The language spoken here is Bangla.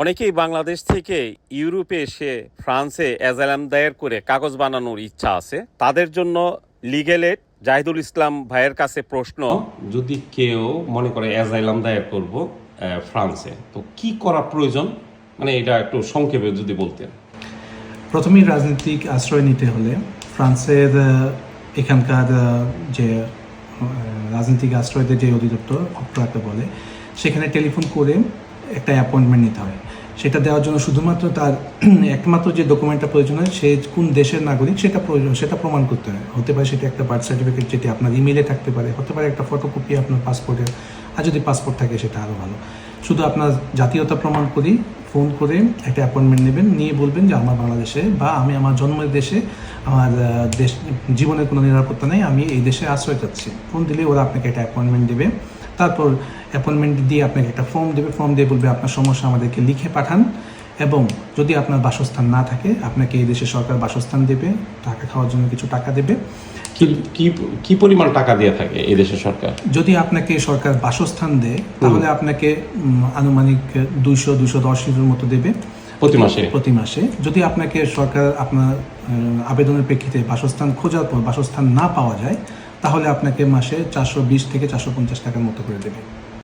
অনেকেই বাংলাদেশ থেকে ইউরোপে এসে ফ্রান্সে অ্যাজালাম দায়ের করে কাগজ বানানোর ইচ্ছা আছে। তাদের জন্য লিগেলেট জাহিদুল ইসলাম ভাইয়ের কাছে প্রশ্ন যদি কেউ মনে করে অ্যাজাইলাম দায়ের করব ফ্রান্সে তো কি করা প্রয়োজন? মানে এটা একটু সংক্ষেপে যদি বলতেন। প্রথমেই রাজনৈতিক আশ্রয় নিতে হলে ফ্রান্সের এখানকার যে রাজনৈতিক আশ্রয়দের যে অধিদপ্তর অপরাকে বলে সেখানে টেলিফোন করে একটা অ্যাপয়েন্টমেন্ট নিতে হয় সেটা দেওয়ার জন্য শুধুমাত্র তার একমাত্র যে ডকুমেন্টটা প্রয়োজন হয়, সে কোন দেশের নাগরিক সেটা প্রয়োজন, সেটা প্রমাণ করতে হয়। হতে পারে সেটা একটা বার্থ সার্টিফিকেট যেটি আপনার ইমেলে থাকতে পারে, হতে পারে একটা ফটোকপি আপনার পাসপোর্টের আর যদি পাসপোর্ট থাকে সেটা আরও ভালো। শুধু আপনার জাতীয়তা প্রমাণ করি ফোন করে একটা অ্যাপয়েন্টমেন্ট নেবেন, নিয়ে বলবেন যে আমার বাংলাদেশে বা আমি আমার জন্মের দেশে আমার দেশ, জীবনের কোনো নিরাপত্তা নেই, আমি এই দেশে আশ্রয় চাচ্ছি। ফোন দিলে ওরা আপনাকে একটা অ্যাপয়েন্টমেন্ট দেবে। তারপর অ্যাপয়েন্টমেন্ট দিয়ে আপনাকে একটা ফর্ম দেবে। ফর্ম দিয়ে বলবে আপনার সমস্যা আমাদেরকে লিখে পাঠান এবং যদি আপনার বাসস্থান না থাকে আপনাকে এই দেশে সরকার বাসস্থান দেবে টাকা খাওয়ার জন্য কিছু টাকা দেবে। কি পরিমাণ টাকা দিয়ে থাকে এই দেশের সরকার? যদি আপনাকে সরকার বাসস্থান দেয় তাহলে আপনাকে আনুমানিক দুইশো দুইশো দশ ইউরোর মতো দেবে। প্রতি মাসে? প্রতি মাসে। যদি আপনাকে সরকার আপনার আবেদনের প্রেক্ষিতে বাসস্থান খোঁজার পর বাসস্থান না পাওয়া যায় তাহলে আপনাকে মাসে চারশো বিশ থেকে চারশো পঞ্চাশ টাকার মতো করে দেবে।